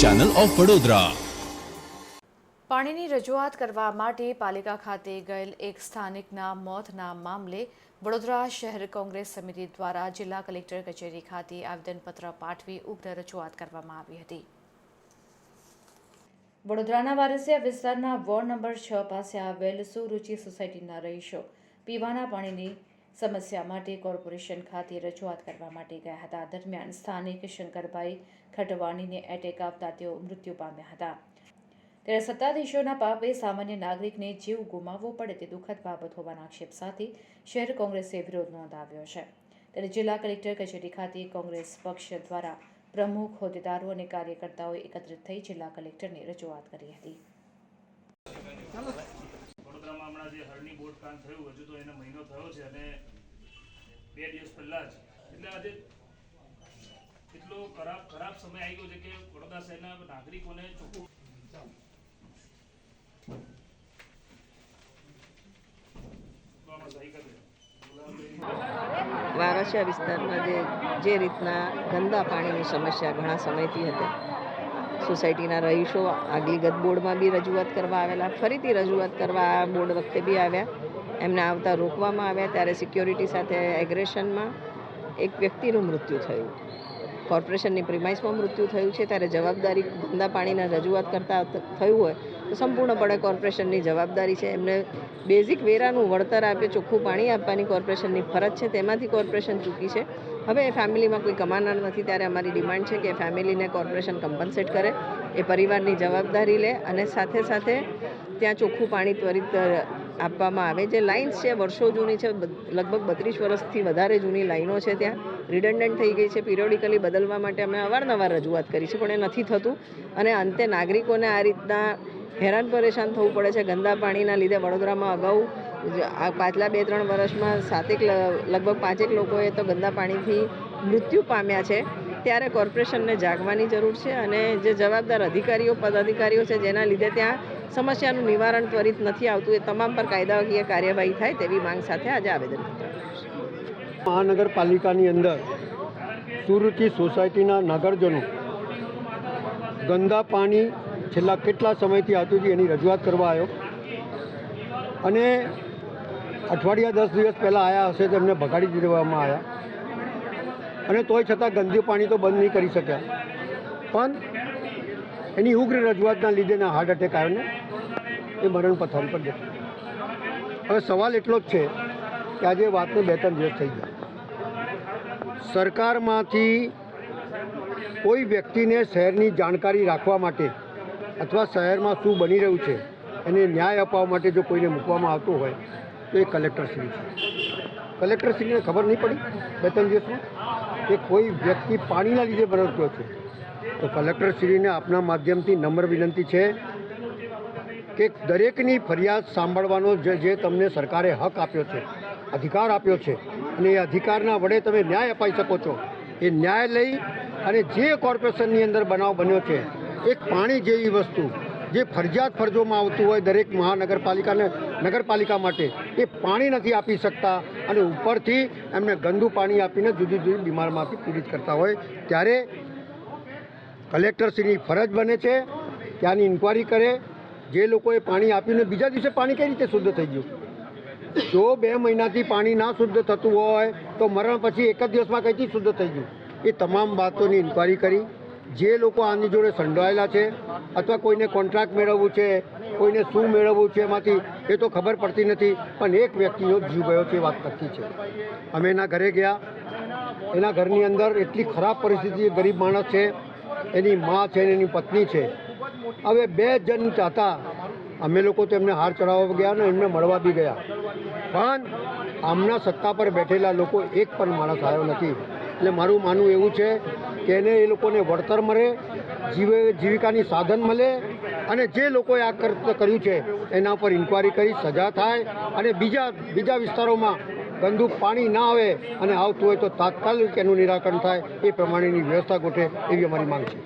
Channel of Vadodara પાણીની રજૂઆત કરવા માટે પાલિકા ખાતે ગયેલ એક સ્થાનિકના મોતના મામલે વડોદરા શહેર કોંગ્રેસ સમિતિ દ્વારા જિલ્લા કલેક્ટર કચેરી ખાતે આવેદનપત્ર પાઠવી ઉગ્ર રજૂઆત કરવામાં આવી હતી. વડોદરાના વારસિયા વિસ્તારના વોર્ડ નંબર છ પાસે આવેલ સુરુચિ સોસાયટીના રહીશો પીવાના પાણીની સમસ્યા માટે કોર્પોરેશન ખાતે રજૂઆત કરવા માટે ગયા હતા. દરમિયાન સ્થાનિક શંકરભાઈ ખટવાણીને એટેક આવતા તેઓ મૃત્યુ પામ્યા હતા. ત્યારે સત્તાધીશોના પાપે સામાન્ય નાગરિકને જીવ ગુમાવવો પડે તે દુઃખદ બાબત હોવાના આક્ષેપ સાથે શહેર કોંગ્રેસે વિરોધ નોંધાવ્યો છે. ત્યારે જિલ્લા કલેક્ટર કચેરી ખાતે કોંગ્રેસ પક્ષ દ્વારા પ્રમુખ, હોદ્દેદારો અને કાર્યકર્તાઓ એકત્રિત થઈ જિલ્લા કલેક્ટરને રજૂઆત કરી હતી. હમણાં જે હરણી બોટ કાંડ થયું, હજુ તો એને મહિનો થયો છે અને બે દિવસ પહેલા જ એટલે આજે એટલો ખરાબ ખરાબ સમય આવી ગયો છે કે વડોદરા શહેરના નાગરિકોને ચોખ્ખું. વારસિયા વિસ્તારમાં જે જે રીતના ગંદા પાણીની સમસ્યા ઘણા સમયથી હતી સોસાયટીના રહીશો આગલી ગત બોર્ડમાં બી રજૂઆત કરવા આવેલા, ફરીથી રજૂઆત કરવા આ બોર્ડ વખતે બી આવ્યા. એમને આવતા રોકવામાં આવ્યા, ત્યારે સિક્યોરિટી સાથે એગ્રેશનમાં એક વ્યક્તિનું મૃત્યુ થયું. કોર્પોરેશનની પ્રિમાઇસમાં મૃત્યુ થયું છે, ત્યારે જવાબદારી ગંદા પાણીના રજૂઆત કરતાં થયું હોય સંપૂર્ણપણે કોર્પોરેશનની જવાબદારી છે. એમને બેઝિક વેરાનું વળતર આપે, ચોખ્ખું પાણી આપવાની કોર્પોરેશનની ફરજ છે. તેમાંથી કોર્પોરેશન ચૂકી છે. હવે એ ફેમિલીમાં કોઈ કમાનાર નથી, ત્યારે અમારી ડિમાન્ડ છે કે ફેમિલીને કોર્પોરેશન કમ્પન્સેટ કરે, એ પરિવારની જવાબદારી લે અને સાથે સાથે ત્યાં ચોખ્ખું પાણી ત્વરિત આપવામાં આવે. જે લાઇન્સ છે, વર્ષો જૂની છે લગભગ બત્રીસ વર્ષથી વધારે જૂની લાઈનો છે ત્યાં. રિડન્ડન્ટ થઈ ગઈ છે પિરિયોડિકલી બદલવા માટે અમે અવારનવાર રજૂઆત કરી છે, પણ એ નથી થતું. અને અંતે નાગરિકોને આ રીતના હેરાન પરેશાન થવું પડે છે. ગંદા પાણીના લીધે વડોદરામાં અગાઉ આ પાછલા બે, ત્રણ વર્ષમાં સાતેક લગભગ પાંચેક લોકોએ તો ગંદા પાણીથી મૃત્યુ પામ્યા છે. ત્યારે કોર્પોરેશનને જાગવાની જરૂર છે અને જે જવાબદાર અધિકારીઓ, પદાધિકારીઓ છે, જેના લીધે ત્યાં સમસ્યાનું નિવારણ ત્વરિત નથી આવતું, એ તમામ પર કાયદાકીય કાર્યવાહી થાય તેવી માંગ સાથે આજે આવેદનપત્ર મહાનગરપાલિકાની અંદર સુરતી સોસાયટીના નગરજનો ગંદા પાણી છેલ્લા કેટલા સમયથી આવતું હતી એની રજૂઆત કરવા આવ્યો. અને અઠવાડિયા દસ દિવસ પહેલાં આવ્યા હશે તેમને ભગાડી દેવામાં આવ્યા અને તોય છતાં ગંદુ પાણી તો બંધ નહીં કરી શક્યા. પણ એની ઉગ્ર રજૂઆતના લીધે એના હાર્ટ એટેક આવ્યો એ મરણ પથારી પર જતો હવે સવાલ એટલો જ છે કે આજે વાતને બે ત્રણ દિવસ થઈ ગયા. સરકારમાંથી કોઈ વ્યક્તિને શહેરની જાણકારી રાખવા માટે અથવા શહેરમાં શું બની રહ્યું છે એને ન્યાય અપાવવા માટે જો કોઈને મૂકવામાં આવતું હોય, તો એ કલેક્ટરશ્રી છે. કલેક્ટરશ્રીને ખબર નહીં પડી બે ત્રણ દિવસમાં કે કોઈ વ્યક્તિ પાણીના લીધે મરતો છે. તો કલેક્ટરશ્રીને આપના માધ્યમથી નમ્ર વિનંતી છે કે દરેકની ફરિયાદ સાંભળવાનો જે તમને સરકારે હક આપ્યો છે અધિકાર આપ્યો છે. અને એ અધિકારના વડે તમે ન્યાય અપાઈ શકો છો. એ ન્યાય લઈ અને જે કોર્પોરેશનની અંદર બનાવ બન્યો છે, એક પાણી જેવી વસ્તુ, જે ફરજિયાત ફરજોમાં આવતું હોય દરેક મહાનગરપાલિકાને, નગરપાલિકા માટે, એ પાણી નથી આપી શકતા અને ઉપરથી એમને ગંદુ પાણી આપીને જુદી જુદી બીમારમાંથી પીડિત કરતા હોય. ત્યારે કલેક્ટરશ્રીની ફરજ બને છે, ત્યાંની ઇન્કવાયરી કરે, જે લોકોએ પાણી આપ્યું ને બીજા દિવસે પાણી કઈ રીતે શુદ્ધ થઈ ગયું? જો બે મહિનાથી પાણી ના શુદ્ધ થતું હોય, તો મરણ પછી એક જ દિવસમાં કઈથી શુદ્ધ થઈ ગયું? એ તમામ બાબતોની ઇન્કવાયરી કરી. જે લોકો આની જોડે સંડોવાયેલા છે, અથવા કોઈને કોન્ટ્રાક્ટ મેળવવું છે, કોઈને શું મેળવવું છે એમાંથી, એ તો ખબર પડતી નથી, પણ એક વ્યક્તિનો જીવ ગયો છે વાત કરતી છે. અમે એના ઘરે ગયા. એના ઘરની અંદર એટલી ખરાબ પરિસ્થિતિ ગરીબ માણસ છે, એની મા છે ને એની પત્ની છે. હવે બે જણ ચાહતા, અમે લોકો તેમને હાર ચડાવવા ગયા ને એમને મળવા બી ગયા. પણ આમના સત્તા પર બેઠેલા લોકો એક પણ માણસ આવ્યો નથી. એટલે મારું માનવું એવું છે કે એને એ લોકોને વળતર મળે, જીવે જીવિકાની સાધન મળે અને જે લોકોએ આ કર્યું છે એના પર ઇન્કવાયરી કરી સજા થાય અને બીજા બીજા વિસ્તારોમાં ગંદુ પાણી ના આવે અને આવતું હોય તો તાત્કાલિક એનું નિરાકરણ થાય એ પ્રમાણેની વ્યવસ્થા ગોઠવે એવી અમારી માંગ છે.